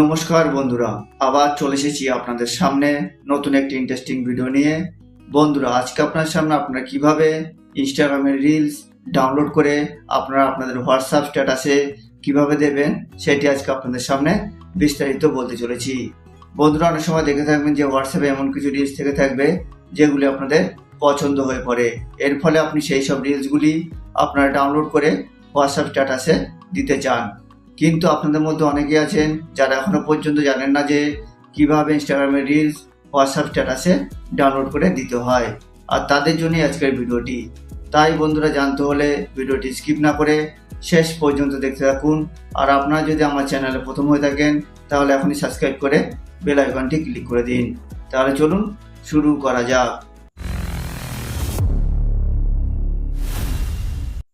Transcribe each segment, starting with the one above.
নমস্কার বন্ধুরা, আবার চলে এসেছি আপনাদের সামনে নতুন একটি ইন্টারেস্টিং ভিডিও নিয়ে। বন্ধুরা, আজকে আপনার সামনে আপনারা কীভাবে ইনস্টাগ্রামের রিলস ডাউনলোড করে আপনারা আপনাদের হোয়াটসঅ্যাপ স্ট্যাটাসে কীভাবে দেবেন, সেটি আজকে আপনাদের সামনে বিস্তারিত বলতে চলেছি। বন্ধুরা, অনেক সময় দেখে থাকবেন যে হোয়াটসঅ্যাপে এমন কিছু রিলস থেকে থাকবে, যেগুলি আপনাদের পছন্দ হয়ে পড়ে। এর ফলে আপনি সেই সব রিলসগুলি আপনারা ডাউনলোড করে হোয়াটসঅ্যাপ স্ট্যাটাসে দিতে চান। কিন্তু আপনাদের মধ্যে অনেকেই আছেন যারা এখনও পর্যন্ত জানেন না যে কীভাবে ইনস্টাগ্রামে রিলস হোয়াটসঅ্যাপ স্ট্যাটাসে ডাউনলোড করে দিতে হয়। আর তাদের জন্যই আজকের ভিডিওটি। তাই বন্ধুরা, জানতে হলে ভিডিওটি স্কিপ না করে শেষ পর্যন্ত দেখতে থাকুন। আর আপনারা যদি আমার চ্যানেলে প্রথম হয়ে থাকেন, তাহলে এখনই সাবস্ক্রাইব করে বেল আইকনটি ক্লিক করে দিন। তাহলে চলুন শুরু করা যাক।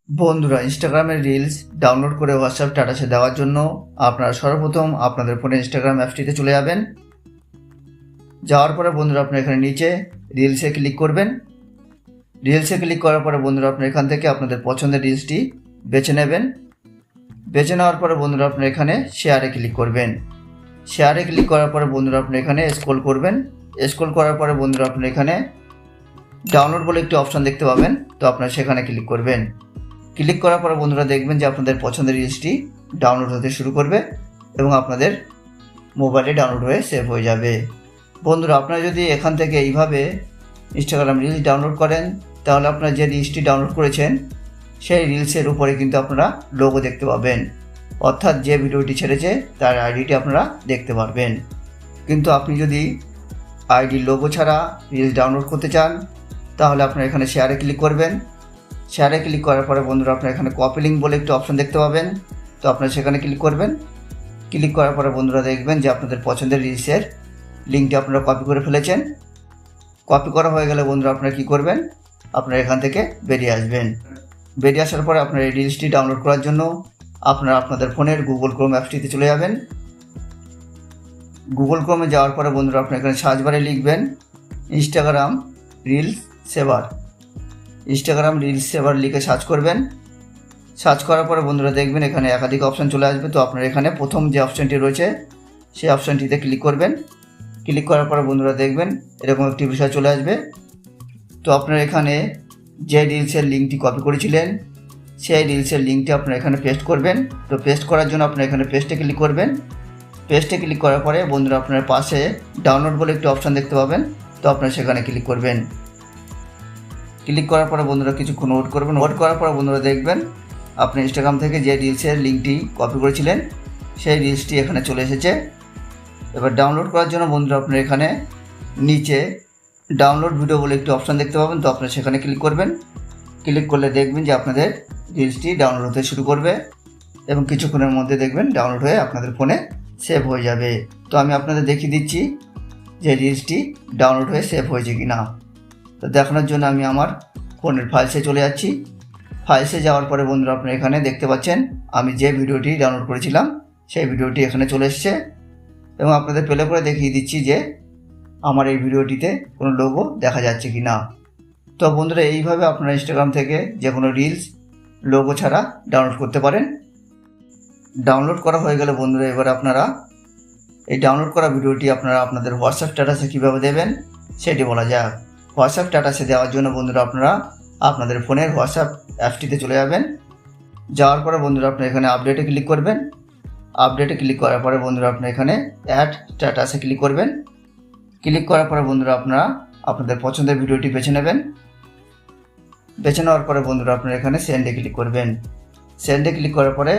বন্ধুরা ইনস্টাগ্রামের রিলস ডাউনলোড করে হোয়াটসঅ্যাপ স্ট্যাটাসে দেওয়ার জন্য আপনারা সর্বপ্রথম আপনাদের ফোনে ইনস্টাগ্রাম অ্যাপসটিতে চলে যাবেন। যাওয়ার পরে বন্ধুরা আপনার এখানে নিচে রিলসে ক্লিক করবেন। রিলসে ক্লিক করার পরে বন্ধুরা আপনার এখান থেকে আপনাদের পছন্দের রিলসটি বেছে নেবেন। বেছে নেওয়ার পরে বন্ধুরা আপনার এখানে শেয়ারে ক্লিক করবেন। শেয়ারে ক্লিক করার পরে বন্ধুরা, আপনি এখানে স্ক্রল করবেন। স্ক্রল করার পরে বন্ধুরা, আপনি এখানে ডাউনলোড বলে একটি অপশন দেখতে পাবেন। তো আপনারা সেখানে ক্লিক করবেন। ক্লিক করার পরে বন্ধুরা দেখবেন যে আপনাদের পছন্দের রিলসটি ডাউনলোড হতে শুরু করবে এবং আপনাদের মোবাইলে ডাউনলোড হয়ে সেভ হয়ে যাবে। বন্ধুরা, আপনারা যদি এখান থেকে এইভাবে ইনস্টাগ্রাম রিলস ডাউনলোড করেন, তাহলে আপনারা যে রিলসটি ডাউনলোড করেছেন, সেই রিলসের উপরে কিন্তু আপনারা লোগো দেখতে পাবেন। অর্থাৎ যে ভিডিওটি ছেড়েছে, তার আইডিটি আপনারা দেখতে পারবেন। কিন্তু আপনি যদি আইডি লোগো ছাড়া রিলস ডাউনলোড করতে চান, তাহলে আপনারা এখানে শেয়ারে ক্লিক করবেন। শেয়ারে ক্লিক করার পরে বন্ধুরা আপনারা এখানে কপি লিঙ্ক বলে একটি অপশন দেখতে পাবেন। তো আপনারা সেখানে ক্লিক করবেন। ক্লিক করার পরে বন্ধুরা দেখবেন যে আপনাদের পছন্দের রিলসের লিঙ্কটি আপনারা কপি করে ফেলেছেন। কপি করা হয়ে গেলে বন্ধুরা আপনারা কী করবেন? আপনারা এখান থেকে বেরিয়ে আসবেন। বেরিয়ে আসার পরে আপনার এই রিলসটি ডাউনলোড করার জন্য আপনারা আপনাদের ফোনের গুগল ক্রোম অ্যাপসটিতে চলে যাবেন। গুগল ক্রোমে যাওয়ার পরে বন্ধুরা আপনারা এখানে সার্চ বারে লিখবেন Instagram reels saver Instagram reels saver লিখে সার্চ করবেন। সার্চ করার পরে বন্ধুরা দেখবেন এখানে একাধিক অপশান চলে আসবে। তো আপনার এখানে প্রথম যে অপশানটি রয়েছে, সেই অপশানটিতে ক্লিক করবেন। ক্লিক করার পরে বন্ধুরা দেখবেন এরকম একটি বিষয় চলে আসবে। তো আপনার এখানে যে রিলসের লিঙ্কটি কপি করেছিলেন, সেই রিলসের লিঙ্কটি আপনারা এখানে পেস্ট করবেন। তো পেস্ট করার জন্য আপনারা এখানে পেস্টে ক্লিক করবেন। পেস্টে ক্লিক করার পরে বন্ধুরা আপনার পাশে ডাউনলোড বলে একটি অপশান দেখতে পাবেন। তো আপনারা সেখানে ক্লিক করবেন। ক্লিক করার পরে বন্ধুরা কিছুক্ষণ ওয়েট করবেন। ওয়েট করার পরে বন্ধুরা দেখবেন, আপনি ইনস্টাগ্রাম থেকে যে রিলসের লিঙ্কটি কপি করেছিলেন, সেই রিলসটি এখানে চলে এসেছে। এবার ডাউনলোড করার জন্য বন্ধুরা আপনার এখানে নিচে ডাউনলোড ভিডিও বলে একটি অপশান দেখতে পাবেন, তো আপনারা সেখানে ক্লিক করবেন। ক্লিক করলে দেখবেন যে আপনাদের রিলসটি ডাউনলোড হতে শুরু করবে এবং কিছুক্ষণের মধ্যে দেখবেন ডাউনলোড হয়ে আপনাদের ফোনে সেভ হয়ে যাবে। তো আমি আপনাদের দেখিয়ে দিচ্ছি যে রিলসটি ডাউনলোড হয়ে সেভ হয়েছে কি না তো দেখানোর জন্য আমি আমার ফোনের ফাইলসে চলে যাচ্ছি। ফাইলসে যাওয়ার পরে বন্ধুরা আপনারা এখানে দেখতে পাচ্ছেন, আমি যে ভিডিওটি ডাউনলোড করেছিলাম, সেই ভিডিওটি এখানে চলে এসেছে এবং আপনাদের পেলে করে দেখিয়ে দিচ্ছি যে আমার এই ভিডিওটিতে কোনো লোগো দেখা যাচ্ছে কি না তো বন্ধুরা, এইভাবে আপনারা ইনস্টাগ্রাম থেকে যে কোনো রিলস লোগো ছাড়া ডাউনলোড করতে পারেন। ডাউনলোড করা হয়ে গেলে বন্ধুরা, এবার আপনারা এই ডাউনলোড করা ভিডিওটি আপনারা আপনাদের হোয়াটসঅ্যাপ স্ট্যাটাসে কীভাবে দেবেন, সেটি বলা যাক। হোয়াটসঅ্যাপ স্ট্যাটাসে দেওয়ার জন্য বন্ধুরা আপনারা আপনাদের ফোনের হোয়াটসঅ্যাপ অ্যাপটিতে চলে যাবেন। যাওয়ার পরে বন্ধুরা আপনারা এখানে আপডেটে ক্লিক করবেন। আপডেটে ক্লিক করার পরে বন্ধুরা আপনারা এখানে অ্যাড স্ট্যাটাসে ক্লিক করবেন। ক্লিক করার পরে বন্ধুরা আপনারা আপনাদের পছন্দের ভিডিওটি বেছে নেবেন। বেছে নেওয়ার পরে বন্ধুরা আপনারা এখানে সেন্ডে ক্লিক করবেন। সেন্ডে ক্লিক করার পরে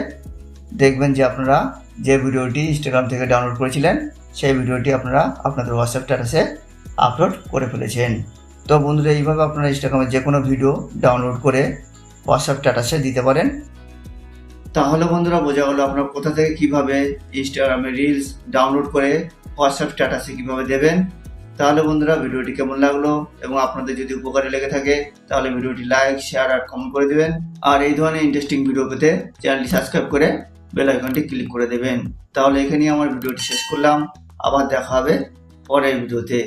দেখবেন যে আপনারা যে ভিডিওটি ইনস্টাগ্রাম থেকে ডাউনলোড করেছিলেন, সেই ভিডিওটি আপনারা আপনাদের হোয়াটসঅ্যাপ স্ট্যাটাসে আপলোড করে ফেলেছেন। তো বন্ধুরা, এইভাবে আপনারা ইনস্টাগ্রামে যে কোনো ভিডিও ডাউনলোড করে হোয়াটসঅ্যাপ স্ট্যাটাসে দিতে পারেন। তাহলে বন্ধুরা, বোঝা গেলো আপনারা কোথা থেকে কীভাবে ইনস্টাগ্রামে রিলস ডাউনলোড করে হোয়াটসঅ্যাপ স্ট্যাটাসে কীভাবে দেবেন। তাহলে বন্ধুরা, ভিডিওটি কেমন লাগল এবং আপনাদের যদি উপকারে লেগে থাকে, তাহলে ভিডিওটি লাইক শেয়ার আর কমেন্ট করে দেবেন। আর এই ধরনের ইন্টারেস্টিং ভিডিও পেতে চ্যানেলটি সাবস্ক্রাইব করে বেল আইকনটি ক্লিক করে দেবেন। তাহলে এখানেই আমার ভিডিওটি শেষ করলাম। আবার দেখা হবে পরের ভিডিওতে